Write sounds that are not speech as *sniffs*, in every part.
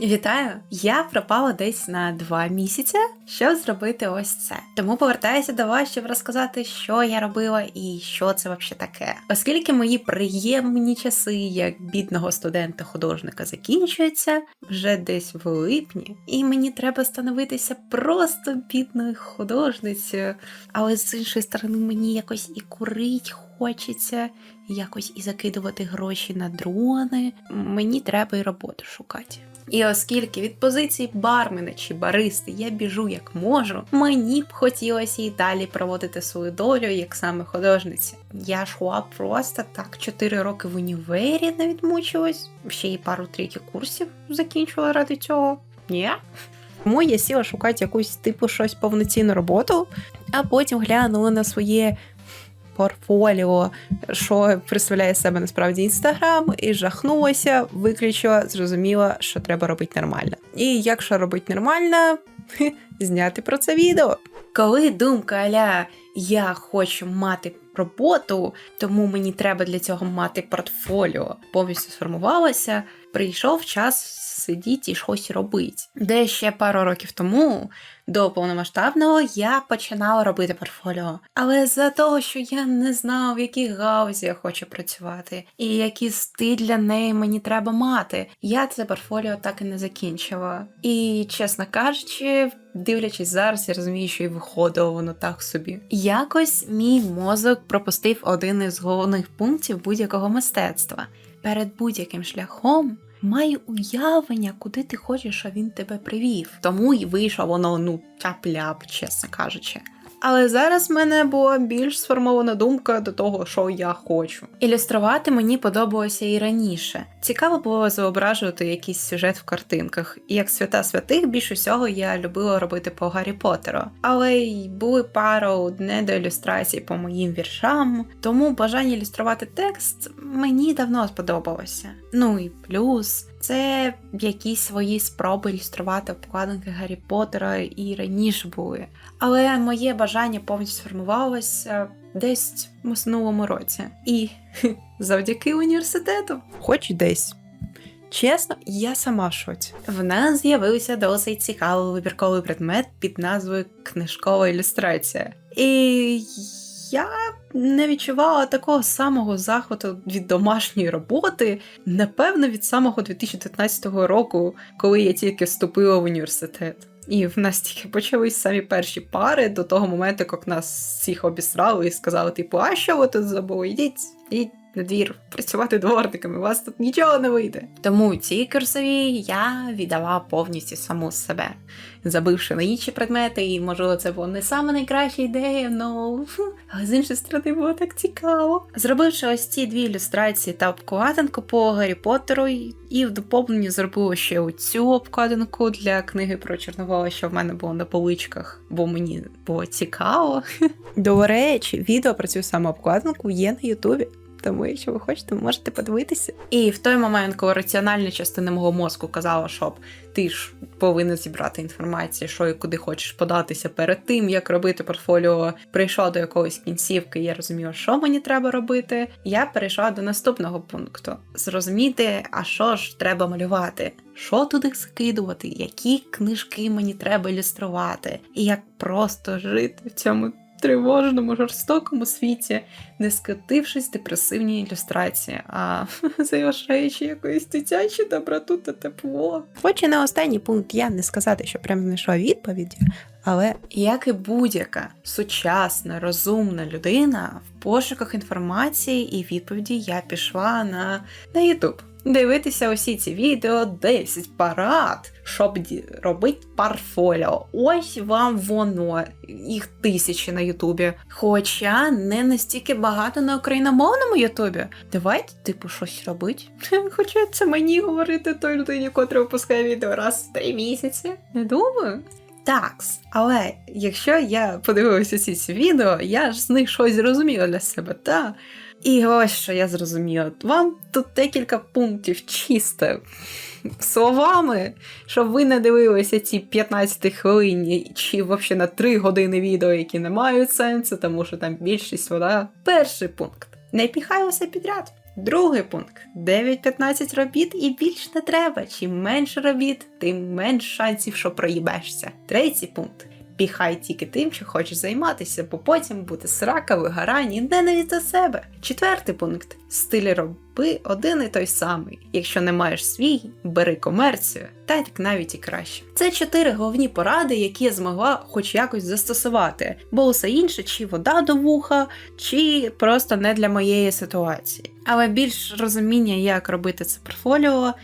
Вітаю! Я пропала десь на два місяці, щоб зробити ось це. Тому повертаюся до вас, щоб розказати, що я робила і що це взагалі таке. Оскільки мої приємні часи як бідного студента-художника закінчуються вже десь в липні, і мені треба становитися просто бідною художницею. Але з іншої сторони, мені якось і курить хочеться, якось і закидувати гроші на дрони. Мені треба і роботу шукати. І оскільки від позиції бармена чи баристи я біжу як можу, мені б хотілося і далі проводити свою долю як саме художниця. Я йшла просто так 4 роки в універі не відмучилась, ще й пару третіх курсів закінчила ради цього. Ні. Тому я сіла шукати якусь типу щось повноцінну роботу, а потім глянула на своє портфоліо, що представляє себе насправді інстаграм, і жахнулася, виключила, зрозуміла, що треба робити нормально. І якщо робити нормально, зняти про це відео. Коли думка аля я хочу мати роботу, тому мені треба для цього мати портфоліо, повністю сформувалася, прийшов час сидіти і щось робити. Де ще пару років тому, до повномасштабного, я починала робити портфоліо. Але за того, що я не знала, в якій гаузі я хочу працювати, і який стиль для неї мені треба мати, я це портфоліо так і не закінчила. І чесно кажучи, дивлячись зараз, я розумію, що і виходило воно так собі. Якось мій мозок пропустив один із головних пунктів будь-якого мистецтва. Перед будь-яким шляхом має уявлення, куди ти хочеш, а він тебе привів. Тому і вийшло воно ну тяп-ляп, чесно кажучи. Але зараз в мене була більш сформована думка до того, що я хочу. Ілюструвати мені подобалося і раніше. Цікаво було зображувати якийсь сюжет в картинках. І як свята святих, більш усього я любила робити по Гаррі Поттеру. Але й були пару недоілюстрацій по моїм віршам, тому бажання ілюструвати текст мені давно сподобалося. Ну і плюс. Це якісь свої спроби ілюструвати обкладинки Гаррі Поттера і раніше були. Але моє бажання повністю сформувалося десь в минулому році. І *laughs* завдяки університету, хоч десь. Чесно, я сама в шоці. В нас з'явився досить цікавий вибірковий предмет під назвою Книжкова ілюстрація. І я не відчувала такого самого захвату від домашньої роботи, напевно, від самого 2019 року, коли я тільки вступила в університет. І в нас тільки почались самі перші пари до того моменту, як нас всіх обісрали і сказали, типу, а що ви тут забули? Йдіть, йдіть на двір працювати дворниками, у вас тут нічого не вийде. Тому ці курсові я віддала повністю саму себе, забивши на інші предмети, і можливо це була не саме найкраща ідея, но але з іншої сторони було так цікаво. Зробивши ось ці дві ілюстрації та обкладинку по Гаррі Поттеру, і в доповненні зробила ще оцю обкладинку для книги про Чорновола, що в мене було на поличках, бо мені було цікаво. *laughs* До речі, відео про цю саму обкладинку є на Ютубі. Тому, якщо ви хочете, можете подивитися. І в той момент, коли раціональна частина мого мозку казала, щоб ти ж повинен зібрати інформацію, що і куди хочеш податися перед тим, як робити портфоліо, прийшла до якоїсь кінцівки, я розуміла, що мені треба робити. Я перейшла до наступного пункту: зрозуміти, а що ж треба малювати. Що туди скидувати, які книжки мені треба ілюструвати, і як просто жити в цьому тривожному, жорстокому світі, не скотившись депресивні ілюстрації, а *laughs* заявшаючи якоїсь дитячі доброту та тепло. Хоч і на останній пункт я не сказати, що прям знайшла відповіді, але як і будь-яка сучасна, розумна людина в пошуках інформації і відповіді я пішла на, на YouTube. Дивитися усі ці відео, 10 парад, щоб робити портфоліо. Ось вам воно, їх тисячі на Ютубі. Хоча не настільки багато на україномовному Ютубі. Давайте, типу, щось робити. *laughs* Хоча це мені говорити той людині, котра випускає відео раз в три місяці. Не думаю. Такс, але якщо я подивилася ці відео, я ж з них щось зрозуміла для себе, та. І ось що я зрозуміла. Вам тут декілька пунктів чисто словами, щоб ви не дивилися ці 15 хвилин чи взагалі на 3 години відео, які не мають сенсу, тому що там більшість вода. Перший пункт. Не піхай усе підряд. Другий пункт: 9-15 робіт і більш не треба. Чим менше робіт, тим менш шансів, що проїбешся. Третій пункт. Піхай тільки тим, що хочеш займатися, бо потім буде срака, вигорання і ненависть за себе. Четвертий пункт: стиль роби один і той самий. Якщо не маєш свій, бери комерцію, та так навіть і краще. Це чотири головні поради, які я змогла хоч якось застосувати, бо усе інше, чи вода до вуха, чи просто не для моєї ситуації. Але більш розуміння, як робити це портфоліо,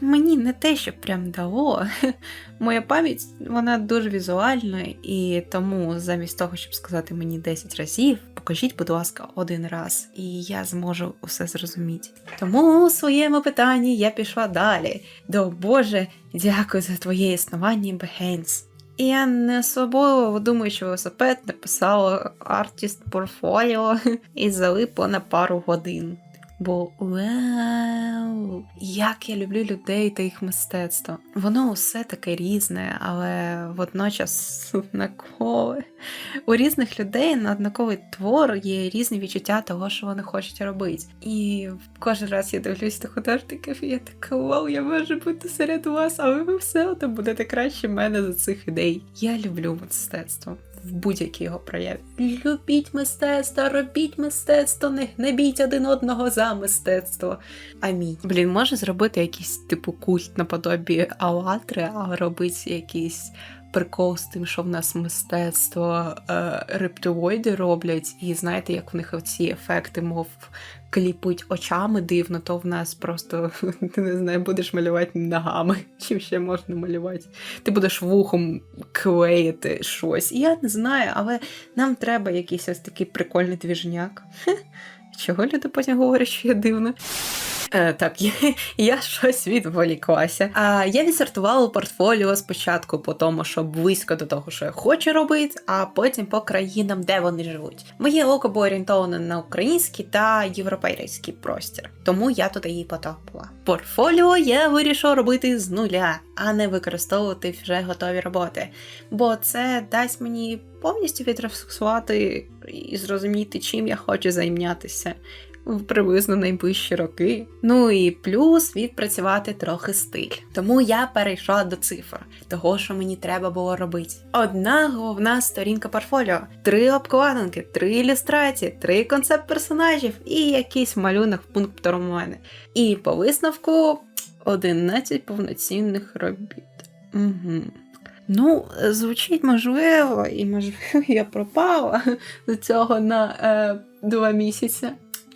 мені не те, що прям дало. *laughs* Моя пам'ять вона дуже візуальна, і тому замість того, щоб сказати мені 10 разів, покажіть, будь ласка, один раз, і я зможу усе зрозуміти. Тому у своєму питанні я пішла далі. До Боже, дякую за твоє існування, Behance. І я не особливо думаю, що велосипед написала артіст портфоліо *laughs* і залипло на пару годин. Бо вау, як я люблю людей та їх мистецтво. Воно усе таке різне, але водночас однакове. У різних людей на однаковий твор є різні відчуття того, що вони хочуть робити. І кожен раз я дивлюсь на художників, і я така вау, я можу бути серед вас, але ви все одно будете краще мене за цих ідей. Я люблю мистецтво в будь-якій його прояві. Любіть мистецтво, робіть мистецтво, не гнебіть один одного за мистецтво. Амінь. Блін, може зробити якийсь типу культ наподобі Алатри, а робити якийсь. Прикол з тим, що в нас мистецтво е, рептилоїди роблять, і знаєте, як в них оці ефекти, мов кліпуть очами дивно, то в нас просто *laughs* ти не знаю, будеш малювати ногами, *laughs* чим ще можна малювати. Ти будеш вухом клеїти щось. Я не знаю, але нам треба якийсь ось такий прикольний двіжняк. *laughs* Чого люди потім говорять, що я дивна? Е, так, я, я щось відволіклася. А я відсортувала портфоліо спочатку по тому, що близько до того, що я хочу робити, а потім по країнам, де вони живуть. Моє око було орієнтоване на український та європейський простір, тому я туди її потрапила. Портфоліо я вирішила робити з нуля, а не використовувати вже готові роботи, бо це дасть мені повністю відрефлексувати і зрозуміти, чим я хочу зайнятися в приблизно найближчі роки. Ну і плюс відпрацювати трохи стиль. Тому я перейшла до цифр, того, що мені треба було робити. Одна головна сторінка портфоліо, три обкладинки, три ілюстрації, три концепт персонажів і якийсь малюнок в пунктом у мене. І по висновку 11 повноцінних робіт. Угу. Ну, звучить можливо, і можливо, *laughs* я пропала до цього на е, два місяці.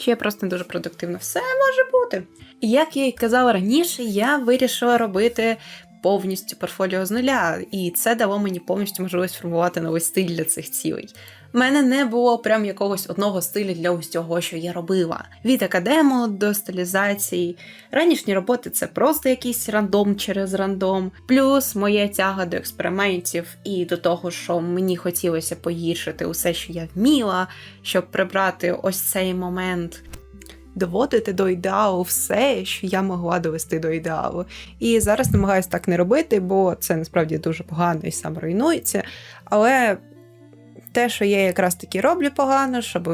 Чи я просто не дуже продуктивна? Все може бути. Як я й казала раніше, я вирішила робити повністю портфоліо з нуля, і це дало мені повністю можливість формувати новий стиль для цих цілей. У мене не було прям якогось одного стилю для усього, що я робила. Від академу до стилізації. Ранішні роботи це просто якийсь рандом через рандом, плюс моя тяга до експериментів і до того, що мені хотілося погіршити усе, що я вміла, щоб прибрати ось цей момент. Доводити до ідеалу все, що я могла довести до ідеалу. І зараз намагаюся так не робити, бо це насправді дуже погано і сам руйнується. Але те, що я якраз таки роблю погано, щоб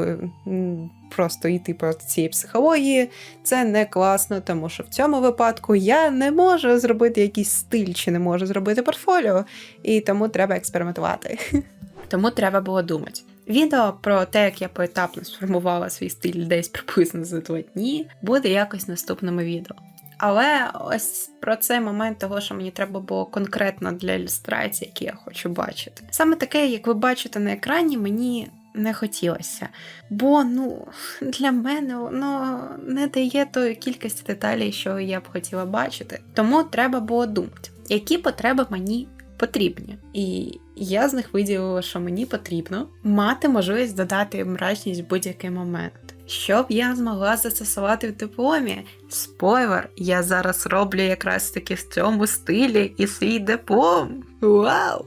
просто йти по цієї психології, це не класно, тому що в цьому випадку я не можу зробити якийсь стиль, чи не можу зробити портфоліо, і тому треба експериментувати. *laughs* Тому треба було думати. Відео про те, як я поетапно сформувала свій стиль десь приблизно за два дні, буде якось в наступному відео. Але ось про цей момент того, що мені треба було конкретно для ілюстрації, які я хочу бачити. Саме таке, як ви бачите на екрані, мені не хотілося. Бо ну, для мене воно не дає тої кількості деталей, що я б хотіла бачити. Тому треба було думати, які потреби мені потрібні. І я з них виділила, що мені потрібно мати можливість додати мрачність в будь-який момент. Щоб я змогла застосувати в дипломі. Спойлер, я зараз роблю якраз таки в цьому стилі і свій диплом. Вау!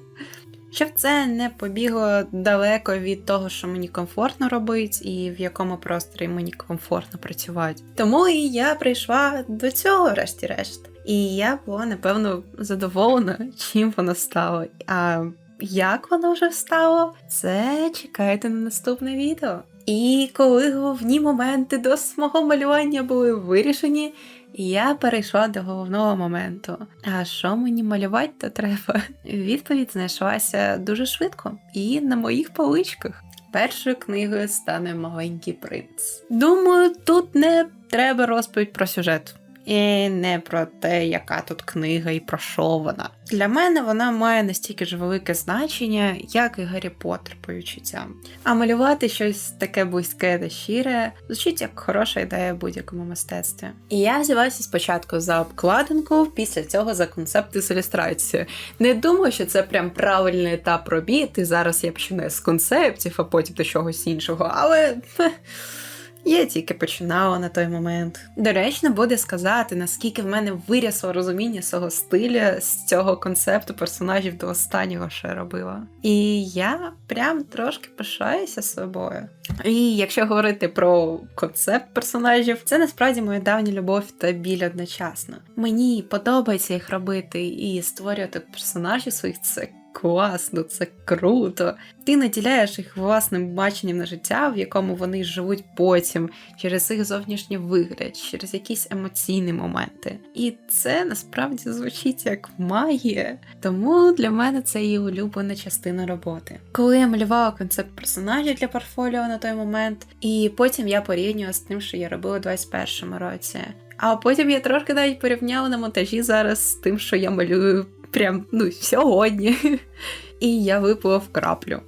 Щоб це не побігло далеко від того, що мені комфортно робити, і в якому просторі мені комфортно працювати. Тому і я прийшла до цього, решті-решт. І я була, напевно, задоволена, чим воно стало. А як воно вже стало, це чекайте на наступне відео. І коли головні моменти до самого малювання були вирішені, я перейшла до головного моменту. А що мені малювати то треба? Відповідь знайшлася дуже швидко і на моїх поличках. Першою книгою стане маленький принц. Думаю, тут не треба розповідь про сюжет. І не про те, яка тут книга і про що вона. Для мене вона має настільки ж велике значення, як і Гаррі Поттер по відчуттям. А малювати щось таке близьке та щире звучить як хороша ідея в будь-якому мистецтві. І я взялася спочатку за обкладинку, після цього за концепти з ілюстрації. Не думаю, що це прям правильний етап робіт, і зараз я почну з концептів, а потім до чогось іншого, але. Я тільки починала на той момент. Доречно буде сказати, наскільки в мене вирісло розуміння свого стиля з цього концепту персонажів до останнього, що я робила. І я прям трошки пишаюся собою. І якщо говорити про концепт персонажів, це насправді моя давня любов та біль одночасно. Мені подобається їх робити і створювати персонажів своїх це класно, це круто. Ти наділяєш їх власним баченням на життя, в якому вони живуть потім, через їх зовнішній вигляд, через якісь емоційні моменти. І це насправді звучить як магія. Тому для мене це і улюблена частина роботи. Коли я малювала концепт персонажів для портфоліо на той момент, і потім я порівнювала з тим, що я робила у 21-му році. А потім я трошки навіть порівняла на монтажі зараз з тим, що я малюю прям ну, сьогодні. І я випила в краплю.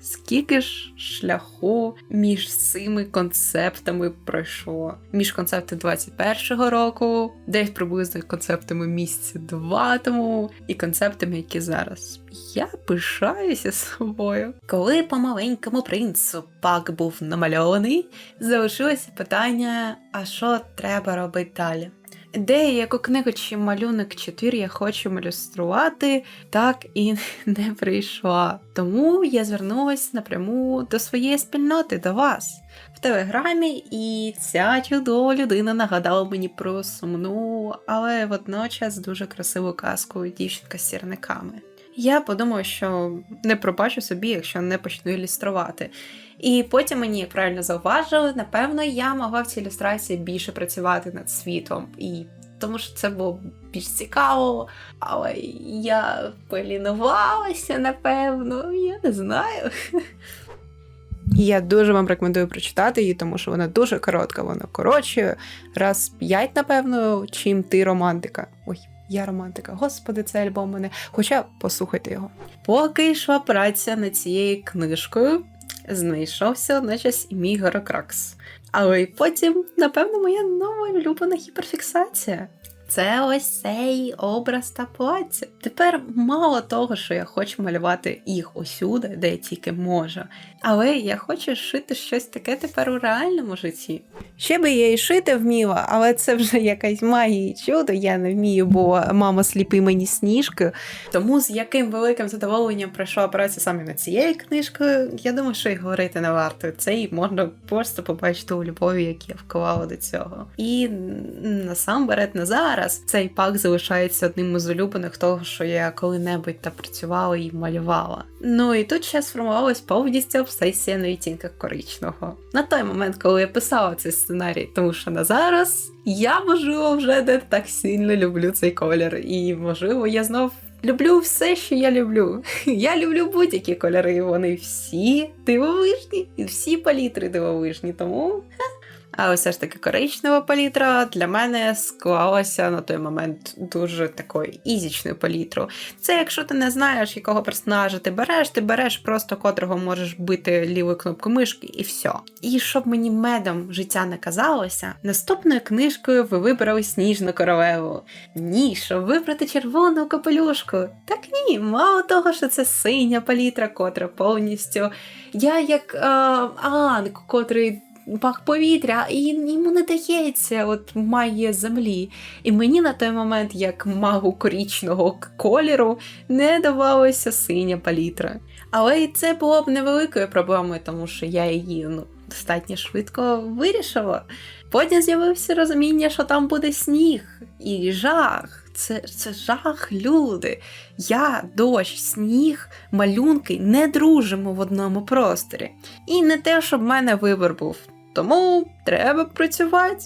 Скільки ж шляху між цими концептами пройшло? Між концептами 21-го року, десь приблизно концептами місяця два тому, і концептами, які зараз. Я пишаюся собою. Коли по маленькому принцу пак був намальований, залишилося питання: а що треба робити далі? Ідея, яку книгу чи малюнок 4 я хочу малюструвати, так і *laughs* не прийшла. Тому я звернулася напряму до своєї спільноти, до вас в телеграмі, і ця чудова людина нагадала мені про сумну, але водночас дуже красиву казку дівчинка з сірниками. Я подумала, що не пробачу собі, якщо не почну ілюструвати. І потім мені, як правильно зауважили, напевно, я могла в цій ілюстрації більше працювати над світом. І тому що це було більш цікаво, але я полінувалася, напевно, я не знаю. *laughs* Я дуже вам рекомендую прочитати її, тому що вона дуже коротка, вона коротше, раз п'ять, напевно, чим ти романтика. Ой, я романтика. Господи, цей альбом мене. Хоча послухайте його. Поки йшла праця над цією книжкою, знайшовся одночас і мій Горокракс. Але й потім, напевно, моя нова улюблена гіперфіксація. Це ось цей образ та плаття. Тепер мало того, що я хочу малювати їх усюди, де я тільки можу. Але я хочу шити щось таке тепер у реальному житті. Ще би я і шити вміла, але це вже якась магія і чудо. Я не вмію, бо мама сліпи мені сніжки. Тому з яким великим задоволенням пройшла праця саме над цією книжкою, я думаю, що й говорити не варто. Це і можна просто побачити у любові, яку я вклала до цього. І насамперед не зараз цей пак залишається одним із улюблених того, що я коли-небудь та працювала і малювала. Ну і тут ще сформувалась повністю обсесія на відтінках коричного. На той момент, коли я писала цей сценарій, тому що на зараз я можливо вже не так сильно люблю цей колір, і можливо я знов. Люблю все, що я люблю. *laughs* Я люблю будь-які кольори. Вони всі дивовижні, і всі палітри дивовижні. Тому але все ж таки коричнева палітра для мене склалася на той момент дуже такою ізічною палітрою. Це якщо ти не знаєш, якого персонажа ти береш, ти береш просто котрого можеш бити лівою кнопкою мишки, і все. І щоб мені медом життя не казалося, наступною книжкою ви вибрали сніжну королеву. Ні, щоб вибрати червону капелюшку. Так ні, мало того, що це синя палітра, котра повністю. Я як е, Анг, котрий пах повітря, і йому не дається от магія землі. І мені на той момент, як магу корічного кольору, не давалася синя палітра. Але і це було б невеликою проблемою, тому що я її ну, достатньо швидко вирішила. Потім з'явився розуміння, що там буде сніг і жах. це, це жах, люди. Я, дощ, сніг, малюнки не дружимо в одному просторі. І не те, щоб в мене вибір був. Тому треба працювати.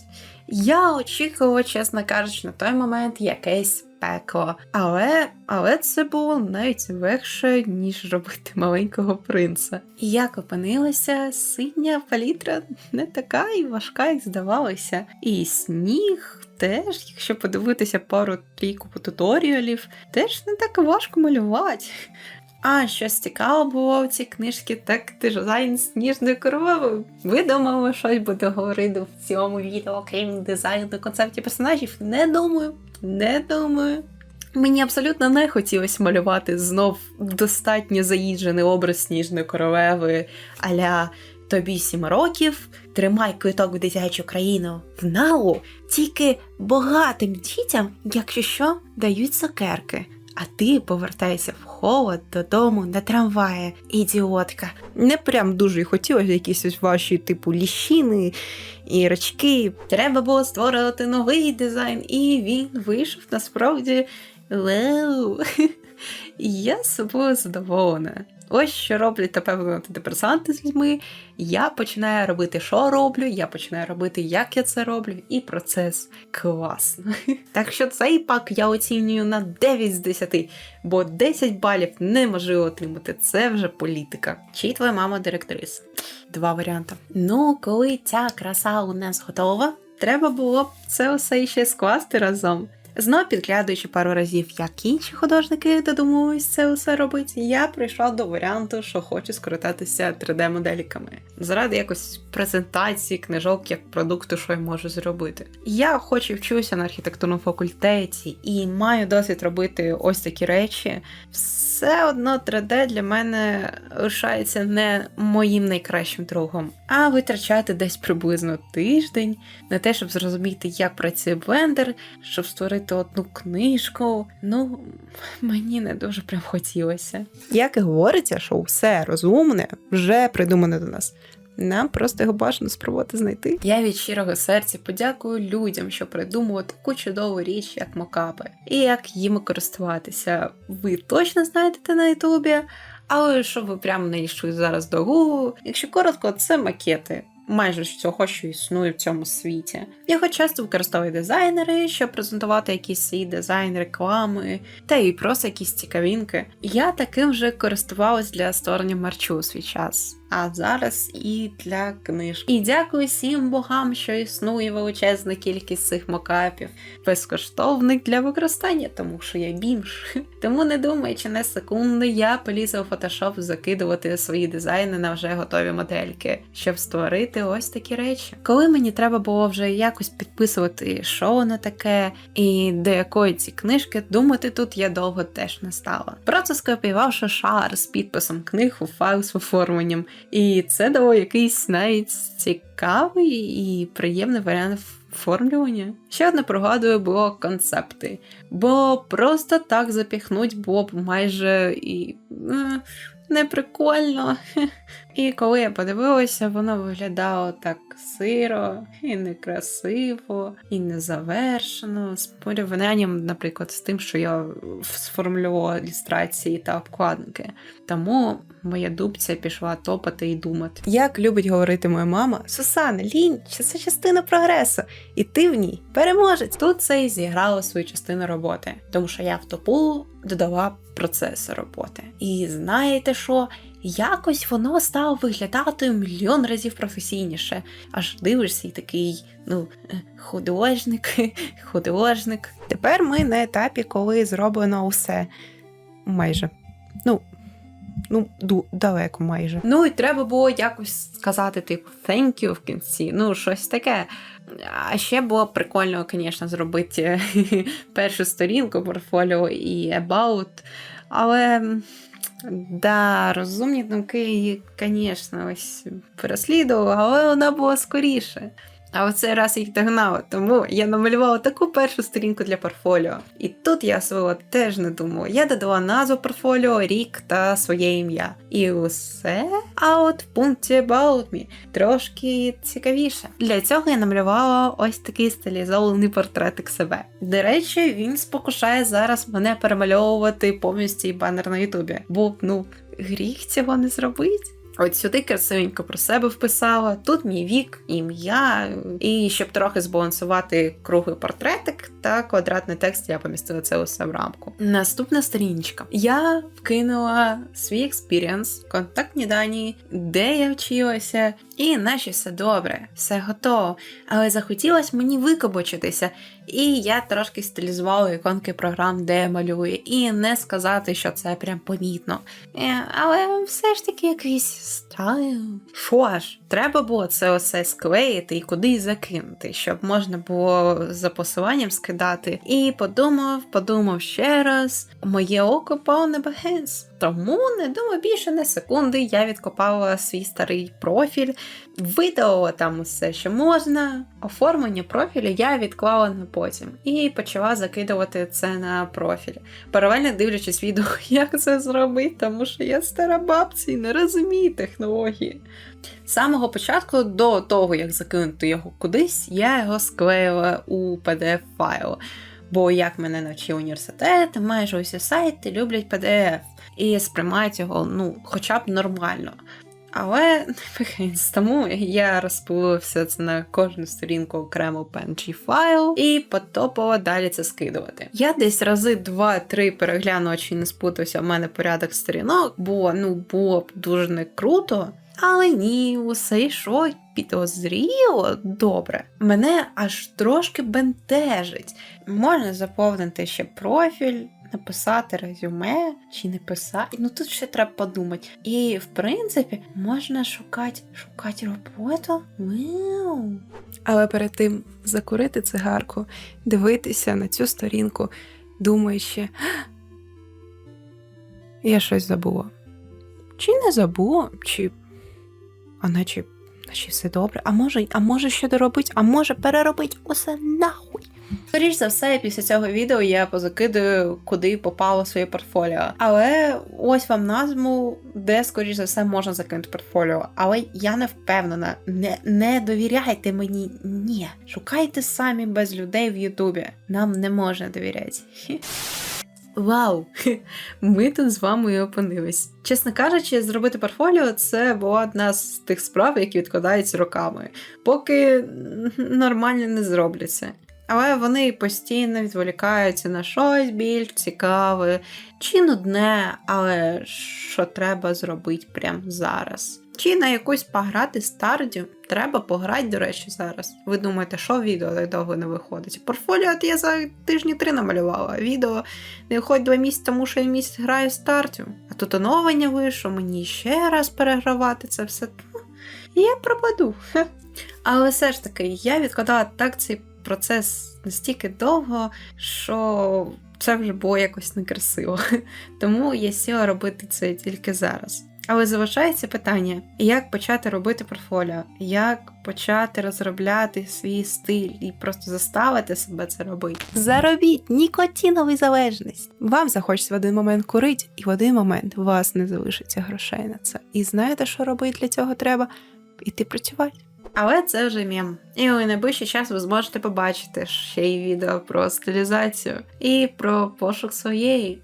Я очікувала, чесно кажучи, на той момент якесь пекло. Але, але це було навіть легше, ніж робити маленького принца. І як опинилася, синя палітра не така і важка, як здавалося. І сніг теж, якщо подивитися пару трійку туторіалів, теж не так важко малювати. А щось цікаве було в цій книжці, так дизайн сніжної королеви. Ви думали, щось буде говорити в цьому відео, крім дизайну концептів персонажів? Не думаю, не думаю. Мені абсолютно не хотілося малювати знов достатньо заїджений образ сніжної королеви аля тобі сім років, тримай квиток в дитячу країну в налу, тільки багатим дітям, якщо що, дають цукерки. А ти повертайся в холод додому на трамваї, ідіотка. Не прям дуже і хотілося якісь ваші, типу, ліщини і рачки. Треба було створювати новий дизайн, і він вийшов насправді вау. *laughs* Я собою задоволена. Ось що роблять напевно антидепресанти з людьми. Я починаю робити, що роблю, я починаю робити, як я це роблю, і процес класно. *laughs* Так що цей пак я оцінюю на 9 з 10, бо 10 балів неможливо отримати. Це вже політика. Чи твоя мама директриса? Два варіанти. Ну, коли ця краса у нас готова, треба було б це все ще скласти разом. Знов підглядуючи пару разів, як інші художники додумались це усе робити, я прийшла до варіанту, що хочу скористатися 3D-модельками. Заради якось презентації книжок як продукту, що я можу зробити. Я хоч і вчуся на архітектурному факультеті і маю досвід робити ось такі речі. Все одно 3D для мене лишається не моїм найкращим другом, а витрачати десь приблизно тиждень на те, щоб зрозуміти, як працює блендер, щоб створити одну книжку. Ну, мені не дуже прям хотілося. Як і говориться, що все розумне вже придумане до нас. Нам просто його бажано спробувати знайти. Я від щирого серця подякую людям, що придумали таку чудову річ, як мокапи, і як їм користуватися. Ви точно знайдете на Ютубі, але щоб ви прямо не йшли зараз до Google, якщо коротко, це макети. Майже всього, що існує в цьому світі. Його часто використовують дизайнери, щоб презентувати якийсь свій дизайн, реклами, та й просто якісь цікавінки. Я таким вже користувалась для створення марчу у свій час, а зараз і для книжки. І дякую всім богам, що існує величезна кількість цих мокапів, безкоштовних для використання, тому що я бімж. *laughs* Тому не думаючи не секунди, я полізла у Photoshop закидувати свої дизайни на вже готові модельки, щоб створити ось такі речі. Коли мені треба було вже якось підписувати, що воно таке, і до якої ці книжки, думати тут я довго теж не стала. Просто скопіювавши шар з підписом книг у файл з оформленням, і це дало якийсь навіть цікавий і приємний варіант оформлювання. Ще одне пригадую було концепти, бо просто так запіхнуть було б майже і. е, Не прикольно. *laughs* І коли я подивилася, воно виглядало так сиро, і некрасиво, і незавершено, з порівнянням, наприклад, з тим, що я сформулювала ілюстрації та обкладинки. Тому моя дубця пішла топати і думати. Як любить говорити моя мама, Сусана, лінь, це частина прогресу, і ти в ній переможець. Тут це і зіграло свою частину роботи, тому що я в топу додала процеси роботи. І знаєте що? Якось воно стало виглядати мільйон разів професійніше. Аж дивишся і такий, ну, е, художник, *laughs* художник. Тепер ми на етапі, коли зроблено усе. Майже. Ну, ну, ду- далеко майже. Ну і треба було якось сказати, типу, thank you в кінці, ну, щось таке. А ще було прикольно, звісно, зробити *laughs* першу сторінку портфоліо і about, але. Да, розумні думки звісно, ось переслідував, але вона була скоріше. А в цей раз їх догнала, тому я намалювала таку першу сторінку для портфоліо. І тут я свого теж не думала. Я додала назву портфоліо, рік та своє ім'я. І усе. А от в пункті About Me трошки цікавіше. Для цього я намалювала ось такий стилізований портретик себе. До речі, він спокушає зараз мене перемальовувати повністю і банер на Ютубі. Бо ну гріх цього не зробить. От сюди красивенько про себе вписала. Тут мій вік, ім'я, і щоб трохи збалансувати круглий портретик та квадратний текст, я помістила це усе в рамку. Наступна сторіночка. Я вкинула свій експірієнс, контактні дані, де я вчилася, і наче все добре, все готово. Але захотілося мені викобочитися, і я трошки стилізувала іконки програм, де я малюю, і не сказати, що це прям помітно. Е, Але все ж таки якийсь стайл. Що ж, треба було це усе склеїти і кудись закинути, щоб можна було за посиланням скидати. І подумав, подумав ще раз, моє око пало багенс. Тому не думаю, більше не секунди я відкопала свій старий профіль, видалила там усе, що можна. Оформлення профілю я відклала на потім і почала закидувати це на профіль. Паралельно дивлячись відео, *laughs* як це зробити, тому що я стара бабця і не розумію технології. З самого початку, до того, як закинути його кудись, я його склеїла у PDF-файл. Бо як мене навчив університет, майже усі сайти люблять PDF і сприймають його ну, хоча б нормально. Але *laughs* тому я розпилила все це на кожну сторінку окремо PNG файл і потопила далі це скидувати. Я десь рази два-три переглянула, чи не спутався в мене порядок сторінок, бо ну було б дуже не круто. Але ні, усе йшло підозріло добре. Мене аж трошки бентежить. Можна заповнити ще профіль, написати резюме чи не писати. Ну тут ще треба подумати. І в принципі можна шукати шукати роботу. Вау. Але перед тим закурити цигарку, дивитися на цю сторінку, думаючи, я щось забула. Чи не забула, чи а наче, наче все добре, а може, а може що доробить, а може переробить усе нахуй. Скоріш за все, після цього відео я позакидаю, куди попало своє портфоліо. Але ось вам назву, де, скоріш за все, можна закинути портфоліо. Але я не впевнена. Не, не довіряйте мені. Ні. Шукайте самі без людей в Ютубі. Нам не можна довіряти. Вау! Ми тут з вами і опинились. Чесно кажучи, зробити портфоліо це була одна з тих справ, які відкладаються роками, поки нормально не зробляться. Але вони постійно відволікаються на щось більш цікаве чи нудне, але що треба зробити прямо зараз. Чи на якусь пограти стардію. Треба пограти, до речі, зараз. Ви думаєте, що відео так довго не виходить? Портфоліо я за тижні три намалювала. Відео не виходить два місяці, тому що я місяць граю стартю. А тут оновлення вийшло, мені ще раз перегравати це все. Я пропаду. Але все ж таки, я відкладала так цей процес настільки довго, що це вже було якось некрасиво. *laughs* Тому я сіла робити це тільки зараз. Але залишається питання, як почати робити портфоліо, як почати розробляти свій стиль і просто заставити себе це робити. Заробіть нікотінову залежність. Вам захочеться в один момент курити, і в один момент у вас не залишиться грошей на це. І знаєте, що робити для цього треба? Іти працювати. Але це вже мем. І у найближчий час ви зможете побачити ще й відео про стилізацію і про пошук своєї.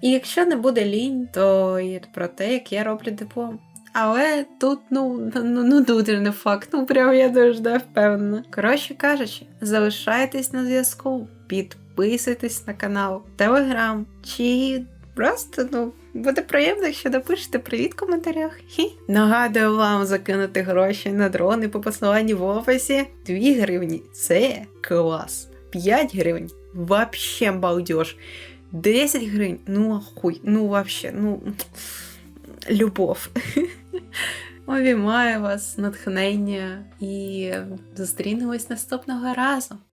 І якщо не буде лінь, то і про те, як я роблю диплом. Але тут, ну, ну, ну дуже не факт, ну прям я дуже не впевнена. Коротше кажучи, залишайтесь на зв'язку, підписуйтесь на канал, телеграм чи просто, ну. Буде приємно, якщо напишете привіт в коментарях. Хі. Нагадую вам закинути гроші на дрони по посиланні в офісі. 2 гривні це клас. 5 гривень вообще балдеж. 10 гривень, ну ахуй, ну вообще, ну *sniffs* любов. *laughs* Обіймаю вас, натхнення і зустрінемось наступного разу.